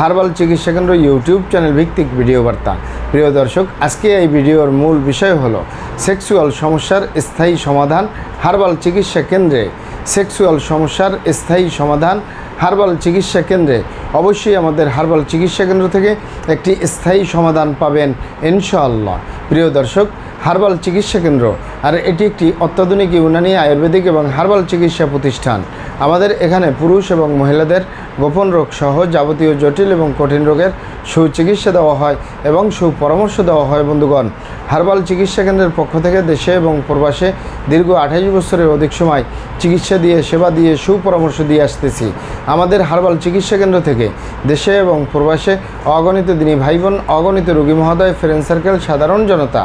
Herbal চিকিৎসা কেন্দ্র YouTube channel ভিত্তিক ভিডিও বার্তা। প্রিয় দর্শক, আজকে এই ভিডিওর মূল বিষয় হলো সেক্সুয়াল সমস্যার স্থায়ী সমাধান হার্বাল চিকিৎসা কেন্দ্রে। সেক্সুয়াল সমস্যার স্থায়ী সমাধান হার্বাল চিকিৎসা কেন্দ্রে। অবশ্যই আমাদের হার্বাল চিকিৎসা কেন্দ্র থেকে একটি স্থায়ী সমাধান পাবেন ইনশাআল্লাহ। প্রিয় দর্শক, হার্বাল চিকিৎসা কেন্দ্র, আর এটি একটি অত্যাধুনিক ইউনানি আয়ুর্বেদিক এবং হার্বাল চিকিৎসা প্রতিষ্ঠান। আমাদের এখানে পুরুষ এবং মহিলাদের গোপন রোগ সহ যাবতীয় জটিল এবং কঠিন রোগের সুচিকিৎসা দেওয়া হয় এবং সুপরামর্শ দেওয়া হয়, বন্ধুগণ। হার্বাল চিকিৎসা কেন্দ্রের পক্ষ থেকে দেশে এবং প্রবাসে দীর্ঘ আঠাইশ বছরের অধিক সময় চিকিৎসা দিয়ে, সেবা দিয়ে, সুপরামর্শ দিয়ে আসতেছি। আমাদের হার্বাল চিকিৎসা কেন্দ্র থেকে দেশে এবং প্রবাসে অগণিত দিনী ভাই বোন অগণিত রোগী মহোদয়, ফ্রেন্ড সার্কেল, সাধারণ জনতা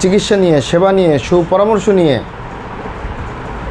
চিকিৎসা নিয়ে, সেবা নিয়ে, সুপরামর্শ নিয়ে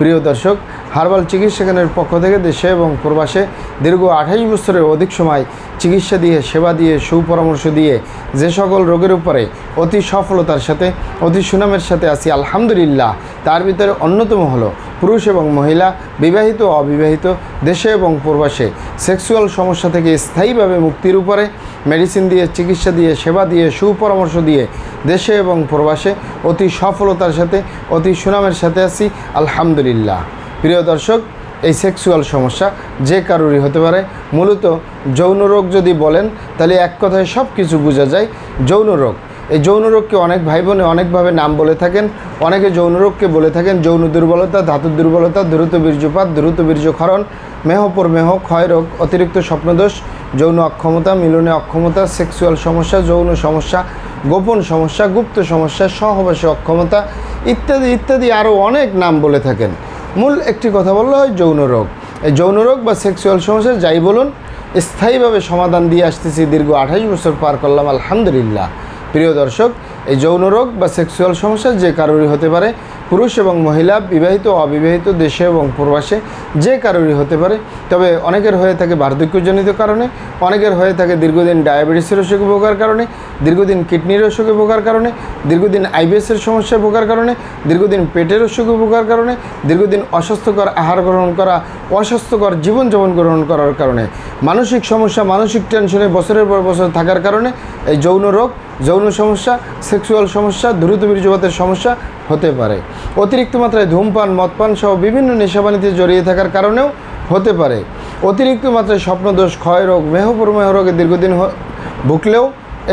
প্রিয় দর্শক, হার্বাল চিকিৎসা কেন্দ্রের পক্ষ থেকে দেশে এবং প্রবাসে দীর্ঘ আঠাইশ বছরের অধিক সময় চিকিৎসা দিয়ে, সেবা দিয়ে, সুপরামর্শ দিয়ে যে সকল রোগের উপরে অতি সফলতার সাথে, অতি সুনামের সাথে আছি, আলহামদুলিল্লাহ। তার ভিতরে অন্যতম হলো পুরুষ এবং মহিলা, বিবাহিত অবিবাহিত, দেশে এবং প্রবাসে। সেক্সুয়াল সমস্যা থেকে স্থায়ীভাবে মুক্তির উপরে মেডিসিন দিয়ে, চিকিৎসা দিয়ে, সেবা দিয়ে, সুপরামর্শ দিয়ে দেশে এবং প্রবাসে অতি সফলতার সাথে, অতি সুনামের সাথে আছি। আলহামদুলিল্লাহ। প্রিয় দর্শক, এই সেক্সুয়াল সমস্যা যে কারোরই হতে পারে, মূলত যৌন রোগ যদি বলেন, তাহলে এক কথায় সব কিছু বোঝা যায়, যৌন রোগ এই যৌন রোগকে অনেক ভাই বোনে অনেকভাবে নাম বলে থাকেন। অনেকে যৌন রোগকে বলে থাকেন যৌন দুর্বলতা ধাতুর দুর্বলতা, দ্রুত বীর্যপাত, দ্রুত বীর্যক্ষরণ মেহপর মেহ, ক্ষয় রোগ, অতিরিক্ত স্বপ্নদোষ, যৌন অক্ষমতা, মিলনে অক্ষমতা, সেক্সুয়াল সমস্যা, যৌন সমস্যা, গোপন সমস্যা, গুপ্ত সমস্যা, সহবাসে অক্ষমতা ইত্যাদি ইত্যাদি আরও অনেক নাম বলে থাকেন। মূল একটি কথা বললে হয় যৌন রোগ। এই যৌন রোগ বা সেক্সুয়াল সমস্যা যাই বলুন, স্থায়ীভাবে সমাধান দিয়ে আসতেছি দীর্ঘ আঠাশ বছর পার করলাম, আলহামদুলিল্লাহ। প্রিয় দর্শক এই যৌন রোগ বা সেক্সুয়াল সমস্যা যে কারোরই হতে পারে পুরুষ এবং মহিলা, বিবাহিত অবিবাহিত, দেশে এবং প্রবাসে, যে কারোরই হতে পারে। তবে অনেকের হয়ে থাকে বার্ধক্যজনিত কারণে, অনেকের হয়ে থাকে দীর্ঘদিন ডায়াবেটিসের অসুখে ভোগার কারণে, দীর্ঘদিন কিডনির অসুখে ভোগার কারণে, দীর্ঘদিন আইবিএসের সমস্যায় ভোগার কারণে, দীর্ঘদিন পেটের অসুখে ভোগার কারণে, দীর্ঘদিন অস্বাস্থ্যকর আহার গ্রহণ করা, অস্বাস্থ্যকর জীবনযাপন গ্রহণ করার কারণে। মানসিক সমস্যা, মানসিক টেনশনে বছরের পর বছর থাকার কারণে, এই যৌন রোগ, যৌন সমস্যা, সেক্সুয়াল সমস্যা, দ্রুত বীর্যপাতের সমস্যা হতে পারে। অতিরিক্ত মাত্রায় ধূমপান, মদপান সহ বিভিন্ন নেশাবানিতে জড়িয়ে থাকার কারণেও হতে পারে। অতিরিক্ত মাত্রায় স্বপ্নদোষ ক্ষয় রোগ মেহপ্রমেহ রোগে দীর্ঘদিন ভুগলেও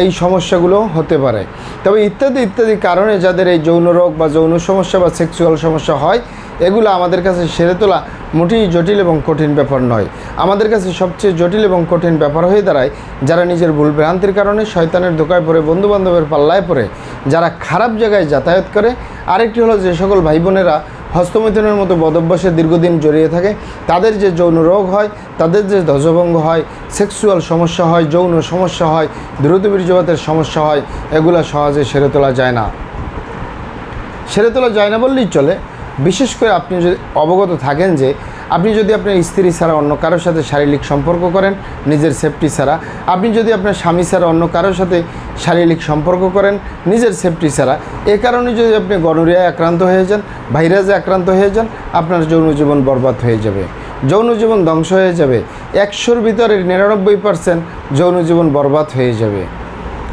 এই সমস্যাগুলো হতে পারে। তবে ইত্যাদি ইত্যাদি কারণে যাদের এই যৌন রোগ বা যৌন সমস্যা বা সেক্সুয়াল সমস্যা হয়, এগুলো আমাদের কাছে সেরে তোলা মোটেই জটিল এবং কঠিন ব্যাপার নয়। আমাদের কাছে সবচেয়ে জটিল এবং কঠিন ব্যাপার হয়ে দাঁড়ায় যারা নিজের ভুল ভ্রান্তির কারণে শয়তানের ধোকায় পড়ে, বন্ধুবান্ধবের পাল্লায় পড়ে, যারা খারাপ জায়গায় যাতায়াত করে আরেকটি হলো যে সকল ভাই বোনেরা হস্তমৈথুনের মতো বদভ্যাসে দীর্ঘদিন জড়িয়ে থাকে, তাদের যে যৌন রোগ হয়, তাদের যে ধ্বজভঙ্গ হয়, সেক্সুয়াল সমস্যা হয়, যৌন সমস্যা হয়, দ্রুত বীর্যপাতের সমস্যা হয়, এগুলো সহজে সেরে তোলা যায় না। সেরে তোলা যায় না বললেই চলে। বিশেষ করে আপনি যদি অবগত থাকেন যে আপনি যদি আপনার স্ত্রী ছাড়া অন্য কারোর সাথে শারীরিক সম্পর্ক করেন, নিজের সেফটি ছাড়া। আপনি যদি আপনার স্বামী ছাড়া অন্য কারোর সাথে শারীরিক সম্পর্ক করেন, নিজের সেফটি ছাড়া। এ কারণে যদি আপনি গনোরিয়ায় আক্রান্ত হয়ে যান, ভাইরাসে আক্রান্ত হয়ে যান, আপনার যৌন জীবন বরবাদ হয়ে যাবে। যৌন জীবন ধ্বংস হয়ে যাবে। একশোর ভিতরে নিরানব্বই পার্সেন্ট যৌন জীবন বরবাদ হয়ে যাবে।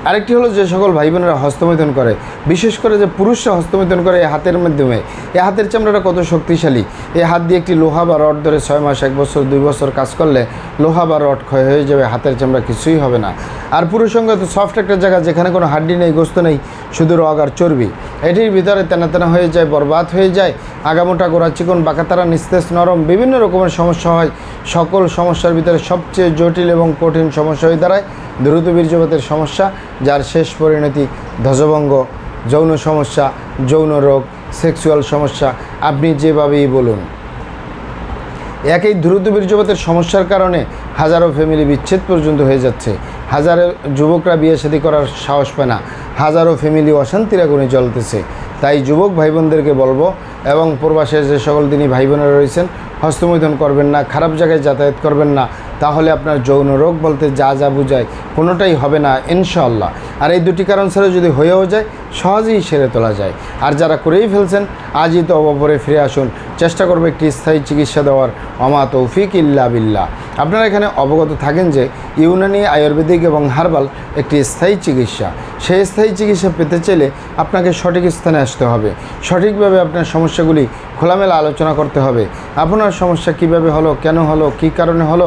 আরেকটি হলো যে সকল ভাই বোনেরা হস্তমৈথুন করে, বিশেষ করে যে পুরুষরা হস্তমৈথুন করে এই হাতের মাধ্যমে। এই হাতের চামড়াটা কত শক্তিশালী। এই হাত দিয়ে একটি লোহা বা রড ধরে ছয় মাস, এক বছর, দুই বছর কাজ করলে লোহা বা রড ক্ষয় হয়ে যাবে, হাতের চামড়া কিছুই হবে না। আর পুরুষ সঙ্গে তো সফট একটা জায়গা, যেখানে কোনো হাড্ডি নেই, গোস্ত নেই, শুধু রগ আর চর্বি। এটির ভিতরে তেনা তেনা হয়ে যায়, বরবাদ হয়ে যায়, আগামোটা গোড়া চিকন, বাঁকাতারা, নিস্তেজ, নরম, বিভিন্ন রকমের সমস্যা হয়। সকল সমস্যার ভিতরে সবচেয়ে জটিল এবং কঠিন সমস্যা হয়ে দাঁড়ায়। দ্রুত বীর্যপাতের সমস্যা, যার শেষ পরিণতি ধ্বজভঙ্গ, যৌন সমস্যা, যৌন রোগ, সেক্সুয়াল সমস্যা, আপনি যেভাবেই বলুন। একই দ্রুত বীর্যপাতের সমস্যার কারণে হাজারো ফ্যামিলি বিচ্ছেদ পর্যন্ত হয়ে যাচ্ছে। হাজারো যুবকরা বিয়ে শাদী করার সাহস পায় না। হাজারো ফ্যামিলি অশান্তির আগুনে চলতেছে তাই যুবক ভাই বোনদেরকে বলব এবং প্রবাসে যে সকল দিনই ভাই বোনেরা রয়েছেন, হস্তমৈথুন করবেন না, খারাপ জায়গায় যাতায়াত করবেন না তাহলে আপনার যৌন রোগ বলতে যা যা বুঝায় কোনোটাই হবে না ইনশাল্লাহ আর এই দুটি কারণ ছাড়া যদি হয়েও যায়, সহজেই সেরে তোলা যায়। আর যারা করেই ফেলছেন, আজই তো অবপরে ফিরে আসুন। চেষ্টা করবে একটি স্থায়ী চিকিৎসা দেওয়ার। অমা তৌফিক ইল্লা বিল্লাহ। আপনারা এখানে অবগত থাকেন যে ইউনানি, আয়ুর্বেদিক এবং হার্বাল একটি স্থায়ী চিকিৎসা। সেই স্থায়ী চিকিৎসা পেতে চাইলে আপনাকে সঠিক স্থানে আসতে হবে। সঠিকভাবে আপনার সমস্যাগুলি খোলামেলা আলোচনা করতে হবে। আপনার সমস্যা কীভাবে হলো, কেন হলো, কী কারণে হলো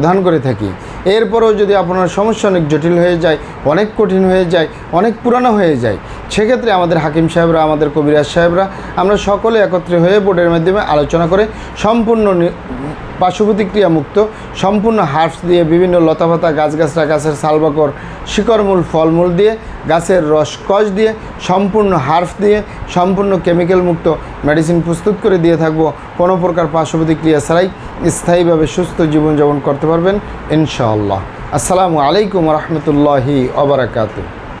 প্রদান করে থাকি। এরপরেও যদি আপনার সমস্যা অনেক জটিল হয়ে যায়, অনেক কঠিন হয়ে যায়, অনেক পুরানো হয়ে যায়, সেক্ষেত্রে আমাদের হাকিম সাহেবরা, আমাদের কবিরাজ সাহেবরা, আমরা সকলে একত্রে হয়ে বোর্ডের মাধ্যমে আলোচনা করে সম্পূর্ণ নি- পার্শ্বপ্রতিক্রিয়া মুক্ত সম্পূর্ণ হার্বস দিয়ে বিভিন্ন লতাপাতা গাছগাছরা গাছের সালবাকর শিকড়মূল, ফলমূল দিয়ে, গাছের রস রসকস দিয়ে, সম্পূর্ণ হার্বস দিয়ে, সম্পূর্ণ কেমিক্যাল মুক্ত মেডিসিন প্রস্তুত করে দিয়ে থাকব। কোনো প্রকার পার্শ্বপ্রতিক্রিয়া ছাড়াই স্থায়ীভাবে সুস্থ জীবনযাপন করতে পারবেন, ইনশাআল্লাহ। আসসালামু আলাইকুম রহমতুল্লাহি অবরাকাতু